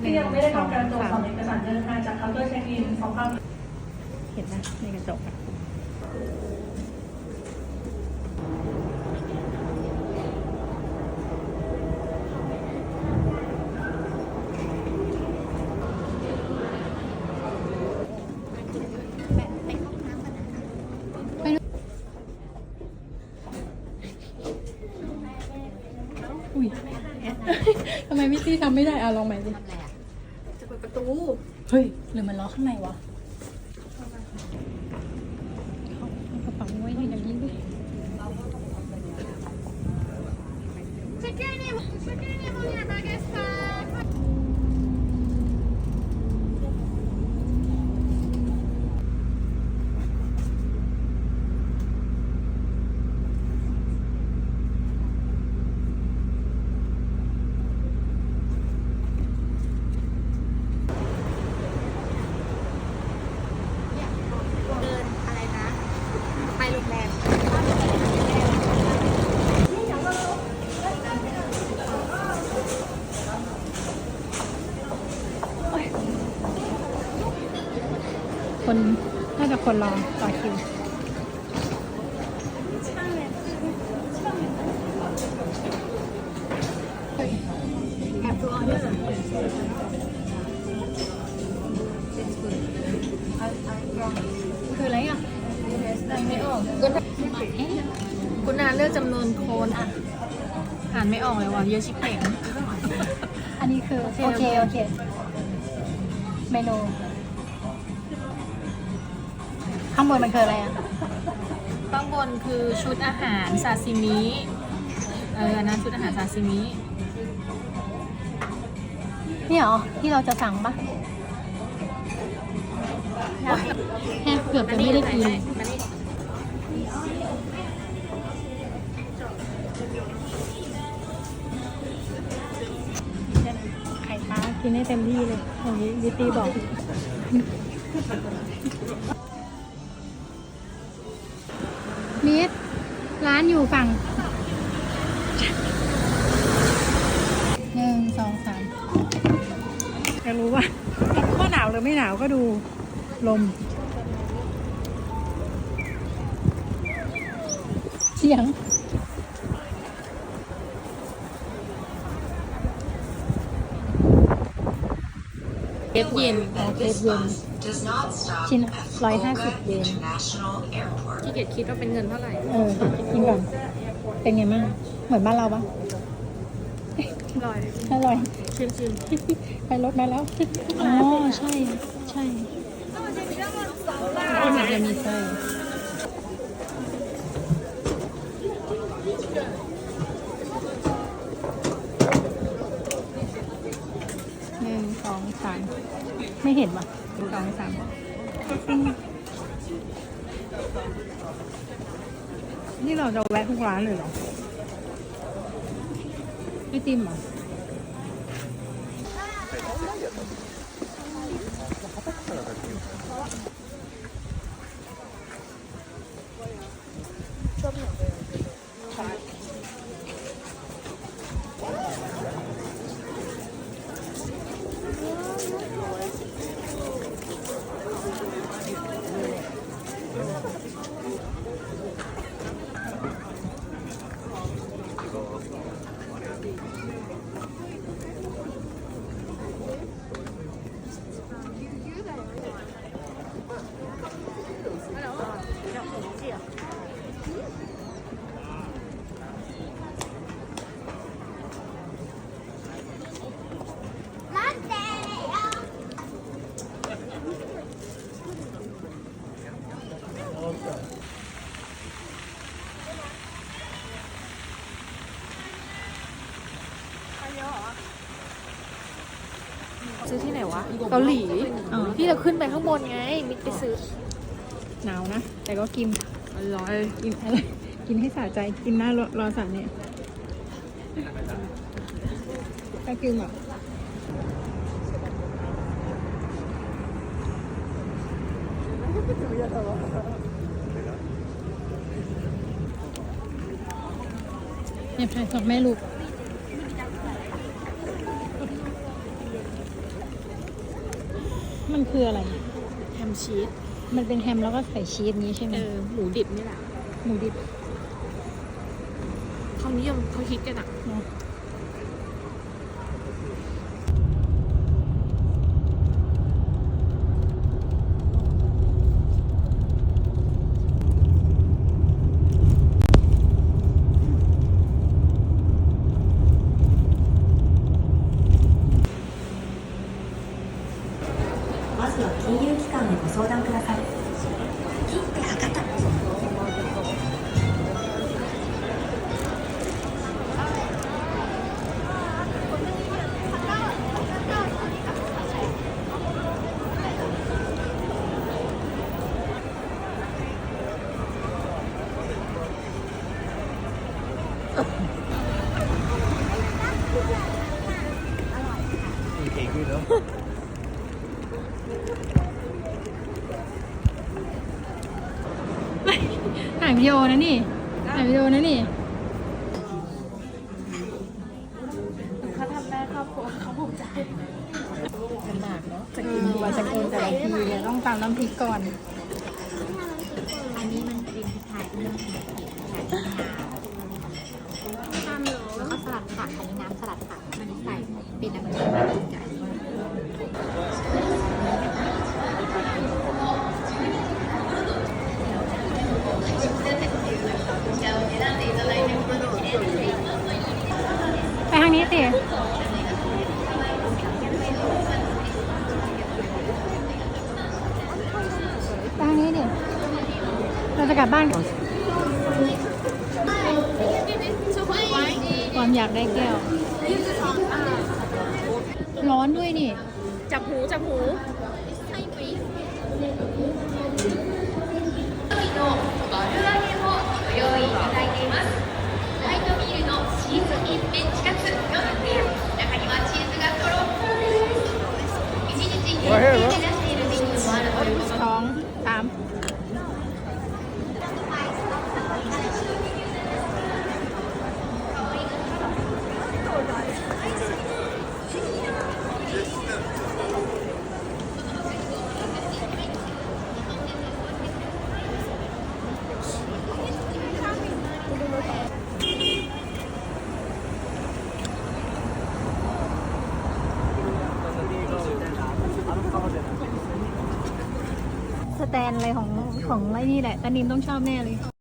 ที่ยังไม่ได้ทำการตรวจสอบเอกสารเดินทางจากเคาน์เตอร์เช็คอินสองครั้งเห็นไหมในกระจกอะอุ้ยทำไมพี่ตี้ทำไม่ได้อะลองใหม่ดิจะเปิดประ ตูเฮ้ยหรือมันล็อกข้างในวะเอากระเป๋าไว้ในอย่างนี้ดิ เดินอะไรนะ ไปโรงแรม คนน่าจะคนรอต่อคิวแอบดูออเดอร์คืออะไรอะไม่ออกคุณคุณนาเลือกจำนวนโคนอะอ่านไม่ออกเลยว่ะเยอะชิบเป่งอันนี้คือ โอเค โอเค เมนู ข้างบนมันคืออะไรอะข้างบนคือชุดอาหารซาซิมิเอออันนั้นชุดอาหารซาซิมินี่เหรอที่เราจะสั่งปะแค่เกือบจะไม่ได้กินมานี่ไข่ปลากินให้เต็มที่เลยอย่างนี้วิตตี้บอก มิด ร้านอยู่ฝั่งหนึ่งสองสามอยากรู้ว่าว่าหนาวหรือไม่หนาวก็ดูลม เสียง เอฟเย็นอ๋อเคฟเย็น does not stop ชิ้น at ร้อยห้า Fukuoka สิบเยน International Airport. ที่เกียจคิดว่าเป็นเงินเท่าไหร่ เออกินก่อนเป็นไงบ้างเหมือนบ้านเราปะอร่อยอร่อยชิมชิมไปรถมาแล้วอ๋อใช่ ใช่มันจะมีไส้ นึ่งสองสามไม่เห็นว่ะสองสามนี่เราจะแวะทุกร้านเลยเหรอไอติมเหรอ ซื้อที่ไหนวะเกาหลีอ๋อที่เราขึ้นไปข้างบนไงมิกไปซื้อหนาวนะ แต่ก็กินอร่อยกินอะไรกินให้สะใจกินหน้ารอรอสันเนี่ยก็กินแบบเนี่ยถ่ายสองแม่ลูก มันคืออะไร แฮมชีส มันเป็นแฮมแล้วก็ใส่ชีสนี้ใช่ไหมเออหมูดิบนี่แหละ หมูดิบเขานิยมเขาคิดกันอะเนาะ まずは金融機関へご相談ください。 ถ่ายวิดีโอนะนี่ถ่ายวิดีโอนะนี่เขาทำได้ครอบครัวเขาภูมิใจลำบากเนาะจะกินกว่าจะกินแต่ละทีเนี่ยต้องตามน้ำพริกก่อน อันนี้มันเป็นพริกไทยเรื่องของพริกไทยมะนาวแล้วก็สลัดผักอันนี้น้ำสลัดผักอันนี้ใส่เป็นน้ำจิ้มกินกับอันนี้ ไปทางนี้สิไปทางนี้ดิ เรา จะกลับบ้านก่อนความอยากได้แก้ว ร้อนด้วยนี่ จับหู จับหู แตนอะไรของของไอ้นี่แหละตานินต้องชอบแน่เลย